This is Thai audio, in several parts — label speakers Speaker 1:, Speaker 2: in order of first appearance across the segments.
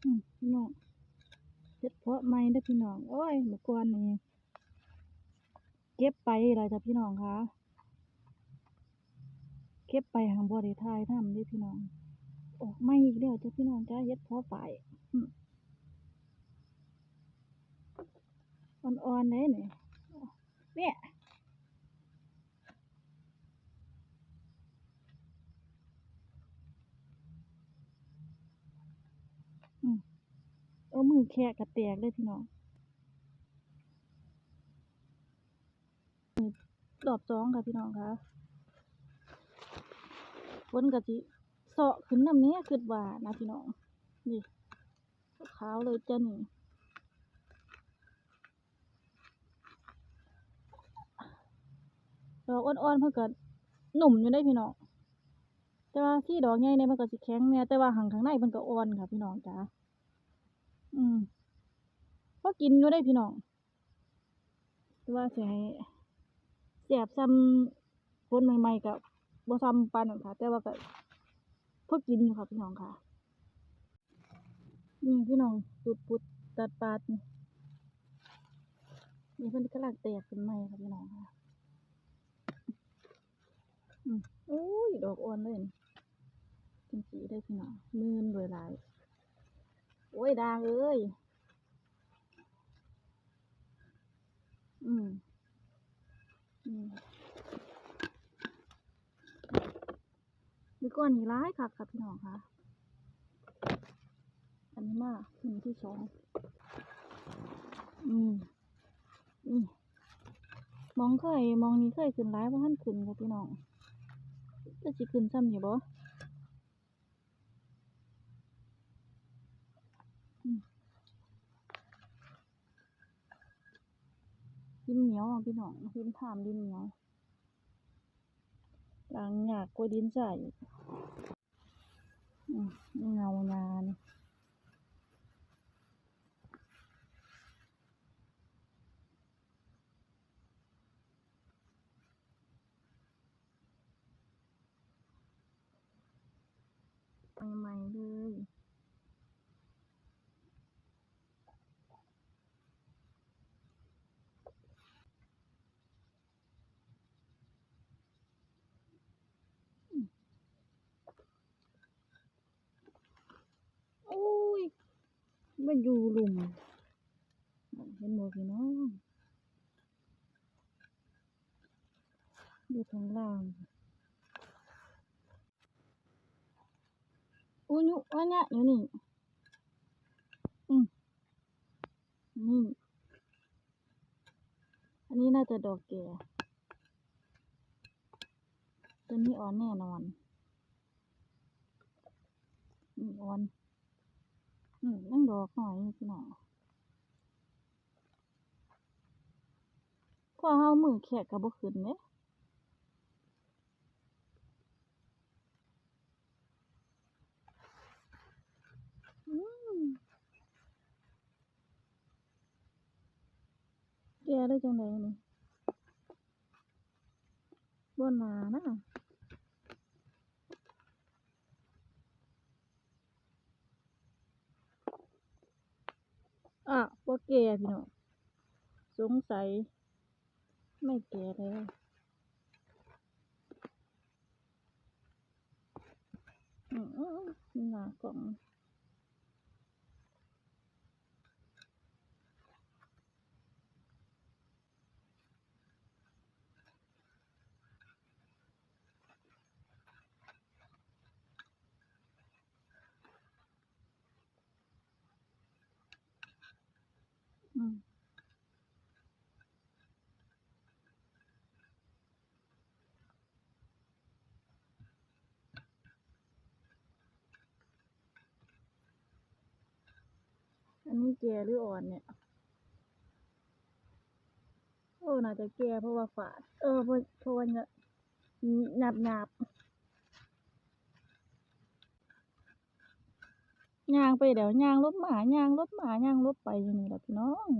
Speaker 1: พี่น้องเฮ็ดเพาะไม้เด้พี่น้องโอ้ยเมื่อก่อนนี่เก็บไปล่ะจ้ะพี่น้องคะเก็บไปหางบ่ได้ทายทำเด้พี่น้อง ออกไม่อีกแล้วจ้ะพี่น้องจ้าเฮ็ดเพาะฝ่ายอ่อนๆเลยนี่เนี่ย เอามือแคะกระแตกเลยพี่น้องรอบสองค่ะพี่น้องคะฝนก็สิเสาะขึ้นน้ำเนี้ยคือว่านะพี่น้องนี่ขาวเลยจ้ะนี่ดอกอ่อนๆเพิ่นก็หนุ่มอยู่ได้พี่น้องแต่ว่าที่ดอกใหญ่เนี่ยมันก็สิแข็งแหน่ยแต่ว่าหังข้างในเพิ่นก็อ่อนค่ะพี่น้องจ๋า อืมพอกินอยู่ได้พี่น้องแต่ว่าสิให้แซ่บซ้ำผลใหม่ๆก็บ่ซ้ำปานนั้นค่ะ แต่ว่าก็พอกินอยู่ค่ะพี่น้องค่ะ นี่พี่น้องปุดๆตัดปาดนี่นี่เพิ่นกำลังแตกขึ้นใหม่ค่ะพี่น้องค่ะอืมอุ้ยดอกอ่อนเลยนี่จังสีได้พี่น้องมื่นรวยหลาย อ้ยดางเอ้ย อืม อืมมีก้อนนี้ร้ายค่ะค่ะพี่น้องค่ะ อันนี้มาขึ้นที่สองอืม นี่ มองเคยมองนี้เคยขึ้นร้ายเพราะท่านขึ้นค่ะพี่น้องจะสิขึ้นซ้ำอยู่บ่อืม ดินเหนียวอะพี่น้องดินถามดินเหนียวหลังหยากกว่าดินใส่เงางานใหม่ๆเลย โอ้ย มาอยู่หลุมเห็นหมดพี่น้องอยู่ข้างล่างอุ้ยยุอันเนี้ยอยู่นี่อืมนี่ อันนี้น่าจะดอกแก่ตัวนี้อ่อนแน่นอนอืมอ่อ นั่งดอกหน่อยนี่พี่น้องพอเฮามือแขกก็บ่ขึ้นเด้อืมแกได้จังไดนี่บ่น่านะ่ะบ่ แก่พี่น้องสงสัย ไม่แก่แล้วอืมหน้ากล่อง อันนี้แก่หรืออ่อนเนี่ย โอ้ น่าจะแก่เพราะว่าฝาด เออเพราะเพราะว่าเนี่ยหยาบหยาบ ย่างไปเดี๋ยวย่างลบหมาย่างลบหมาย่างลบไปอย่างนี้แหละพี่น้อง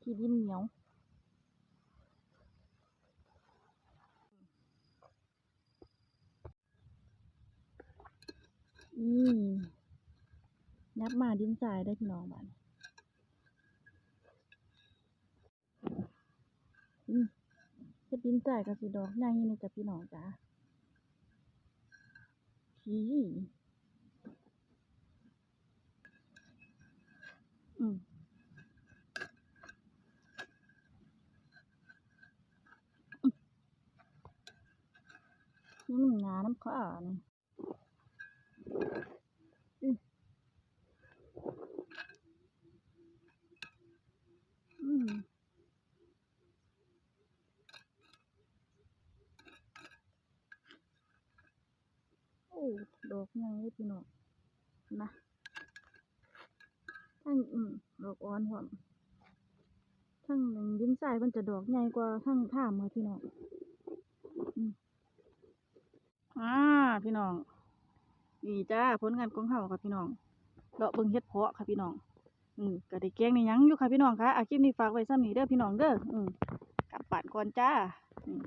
Speaker 1: ที่ดินเหนียว นี่ยับมาดินทรายได้พี่น้องบ้านอืมเฮ็ดดินทรายกับสีดอกใหญ่นี่จ้ะพี่น้องจ้าขี้อืมอืมงาน้ำข้านี่ อืมโอ้ ดอก ใหญ่เลยพี่น้องนะทั้งอืมดอกอ่อนพร้อมทั้งหนึ่งดินทรายมันจะดอกใหญ่กว่าทั้งท่ามค่ะพี่น้องอ่าพี่น้องนี่จ้าผลงานของเฮาค่ะพี่น้องเลาะเบิ่งเฮ็ดเพาะค่ะพี่น้อง อืมก็ได้แกงในยังอยู่ค่ะพี่น้องคะอาคลิปนี้ฝากไว้ซ้ำนี้เด้อพี่น้องเด้ออืมกลับบ้านก่อนจ้าอืม